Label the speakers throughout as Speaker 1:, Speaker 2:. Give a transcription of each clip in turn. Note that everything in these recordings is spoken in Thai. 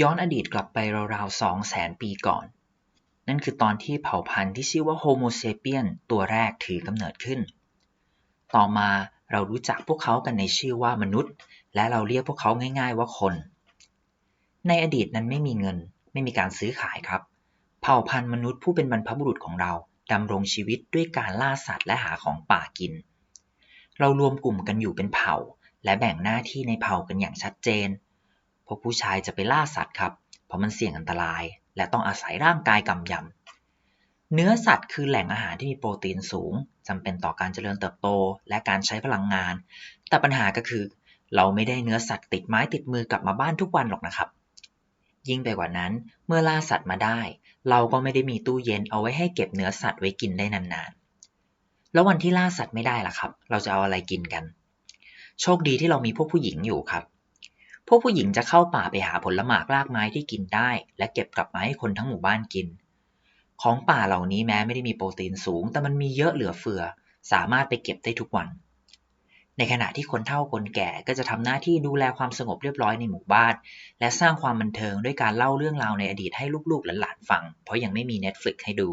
Speaker 1: ย้อนอดีตกลับไปราวๆสองแสนปีก่อน นั่นคือตอนที่เผ่าพันธุ์ที่ชื่อว่าโฮโมเซเปียนตัวแรกถือกำเนิดขึ้น ต่อมาเรารู้จักพวกเขากันในชื่อว่ามนุษย์ และเราเรียกพวกเขาง่ายๆว่าคน ในอดีตนั้นไม่มีเงิน ไม่มีการซื้อขายครับ เผ่าพันธุ์มนุษย์ผู้เป็นบรรพบุรุษของเราดำรงชีวิตด้วยการล่าสัตว์และหาของป่ากิน เรารวมกลุ่มกันอยู่เป็นเผ่า และแบ่งหน้าที่ในเผ่ากันอย่างชัดเจน วกผู้ชายจะไปล่าสัตว์ครับ เพราะมันเสี่ยงอันตราย และต้องอาศัยร่างกายกำยำ เนื้อสัตว์คือแหล่งอาหารที่มีโปรตีนสูงจำเป็นต่อการเจริญเติบโตและการใช้พลังงาน แต่ปัญหาก็คือ เราไม่ได้เนื้อสัตว์ติดไม้ติดมือกลับมาบ้านทุกวันหรอกนะครับ ยิ่งไปกว่านั้นเมื่อล่าสัตว์มาได้ เราก็ไม่ได้มีตู้เย็นเอาไว้ให้เก็บเนื้อสัตว์ไว้กินได้นานๆ แล้ววันที่ล่าสัตว์ไม่ได้ล่ะครับ เราจะเอาอะไรกินกัน โชคดีที่เรามีพวกผู้หญิงอยู่ครับ พวกผู้หญิงจะเข้าป่าไปหาผลหมากรากไม้ที่กินได้ และเก็บกลับมาให้คนทั้งหมู่บ้านกิน ของป่าเหล่านี้แม้ไม่ได้มีโปรตีนสูง แต่มันมีเยอะเหลือเฟือ สามารถไปเก็บได้ทุกวัน ในขณะที่คนเฒ่าคนแก่ก็จะทำหน้าที่ดูแลความสงบเรียบร้อยในหมู่บ้าน และสร้างความบันเทิงด้วยการเล่าเรื่องราวในอดีตให้ลูกๆและหลานฟัง เพราะยังไม่มี Netflix ให้ดู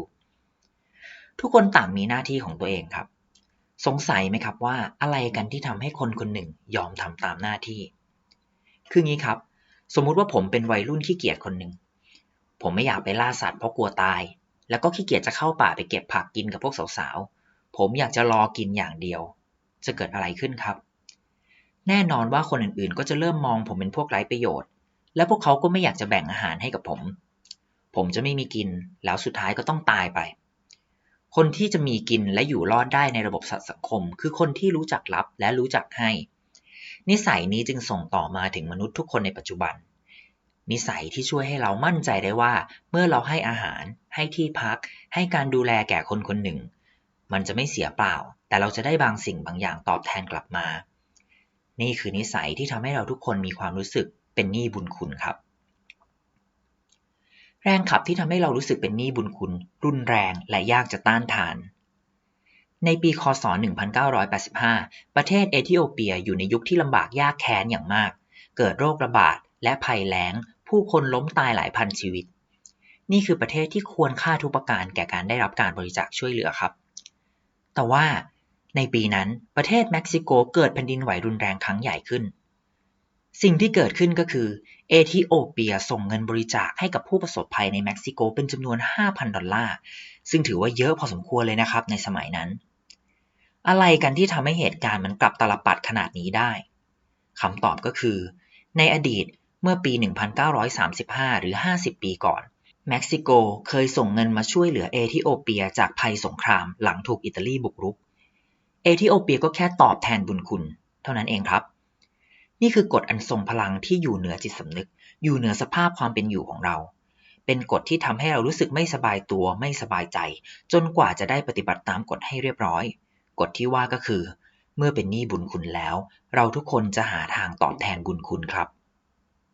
Speaker 1: ทุกคนต่างมีหน้าที่ของตัวเองครับ สงสัยไหมครับว่าอะไรกันที่ทำให้คนคนหนึ่งยอมทำตามหน้าที่ คืองี้ครับ สมมุติว่าผมเป็นวัยรุ่นขี้เกียจคนหนึ่ง ผมไม่อยากไปล่าสัตว์เพราะกลัวตาย แล้วก็ขี้เกียจจะเข้าป่าไปเก็บผักกินกับพวกสาวๆ ผมอยากจะรอกินอย่างเดียว จะเกิดอะไรขึ้นครับ แน่นอนว่าคนอื่นๆ ก็จะเริ่มมองผมเป็นพวกไร้ประโยชน์ และพวกเขาก็ไม่อยากจะแบ่งอาหารให้กับผม ผมจะไม่มีกิน แล้วสุดท้ายก็ต้องตายไป คนที่จะมีกินและอยู่รอดได้ในระบบสังคม คือคนที่รู้จักรับและรู้จักให้ นิสัยนี้จึงส่งต่อมาถึงมนุษย์ทุกคนในปัจจุบัน นิสัยที่ช่วยให้เรามั่นใจได้ว่า เมื่อเราให้อาหาร ให้ที่พัก ให้การดูแลแก่คนคนหนึ่ง มันจะไม่เสียเปล่า แต่เราจะได้บางสิ่งบางอย่างตอบแทนกลับมา นี่คือนิสัยที่ทำให้เราทุกคนมีความรู้สึกเป็นหนี้บุญคุณครับ แรงขับที่ทำให้เรารู้สึกเป็นหนี้บุญคุณ รุนแรงและยากจะต้านทาน ในปี คศ 1985 ประเทศเอธิโอเปียอยู่ในยุคที่ลำบากยากแค้นอย่างมาก เกิดโรคระบาดและภัยแล้ง ผู้คนล้มตายหลายพันชีวิต นี่คือประเทศที่ควรค่าทุกประการแก่การได้รับการบริจาคช่วยเหลือครับ แต่ว่าในปีนั้นประเทศเม็กซิโกเกิดแผ่นดินไหวรุนแรงครั้งใหญ่ขึ้น สิ่งที่เกิดขึ้นก็คือเอธิโอเปียส่งเงินบริจาคให้กับผู้ประสบภัยในเม็กซิโกเป็นจำนวน 5,000 ดอลลาร์ ซึ่งถือว่าเยอะพอสมควรเลยนะครับในสมัยนั้น อะไรกันที่ทำให้เหตุการณ์มันกลับตลบปัดขนาดนี้ได้คำตอบก็คือ ในอดีตเมื่อปี 1935 หรือ 50 ปีก่อน เม็กซิโกเคยส่งเงินมาช่วยเหลือเอธิโอเปียจากภัยสงครามหลังถูกอิตาลีบุกรุก เอธิโอเปียก็แค่ตอบแทนบุญคุณ เท่านั้นเองครับ นี่คือกฎอันทรงพลังที่อยู่เหนือจิตสำนึก อยู่เหนือสภาพความเป็นอยู่ของเรา เป็นกฎที่ทำให้เรารู้สึกไม่สบายตัวไม่สบายใจ จนกว่าจะได้ปฏิบัติตามกฎให้เรียบร้อย กฎที่ว่าก็คือ เมื่อเป็นหนี้บุญคุณแล้ว เราทุกคนจะหาทางตอบแทนบุญคุณครับ